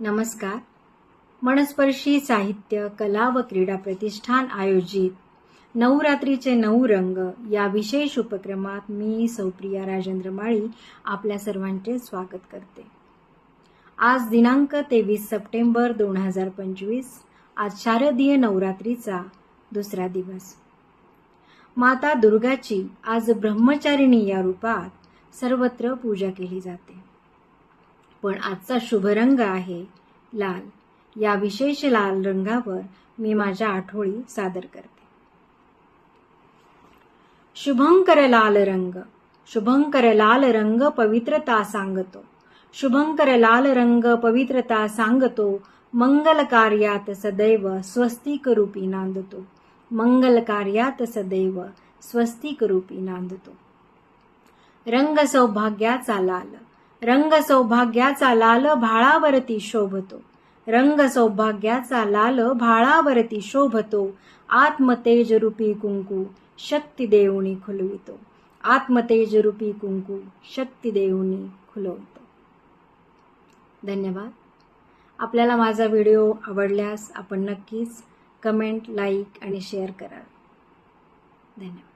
नमस्कार. मनस्पर्शी साहित्य कला व क्रीडा प्रतिष्ठान आयोजित नवरात्रीचे नऊ रंग या विशेष उपक्रमात मी सौप्रिया राजेंद्र माळी आपल्या सर्वांचे स्वागत करते. आज दिनांक तेवीस सप्टेंबर दोन हजार पंचवीस आज शारदीय नवरात्रीचा दुसरा दिवस. माता दुर्गाची आज ब्रह्मचारिणी या रूपात सर्वत्र पूजा केली जाते. पण आजचा शुभ रंग आहे लाल. या विशेष लाल रंगावर मी माझ्या आठवळी सादर करते. शुभंकर लाल रंग. शुभंकर लाल रंग पवित्रता सांगतो. शुभंकर लाल रंग पवित्रता सांगतो. मंगल कार्यात सदैव स्वस्तिक रूपी नांदतो. मंगल कार्यात सदैव स्वस्तिक रूपी नांदतो. रंग सौभाग्याचा लाल. रंग सौभाग्याचा लाल भाळावरती शोभतो. रंग सौभाग्याचा लाल भाळावरती शोभतो. आत्मतेज रूपी कुंकू शक्ती देऊनी खुलवितो. आत्मतेज रूपी कुंकू शक्ती देऊनी खुलवतो. धन्यवाद. आपल्याला माझा व्हिडिओ आवडल्यास आपण नक्कीच कमेंट लाईक आणि शेअर करा धन्यवाद.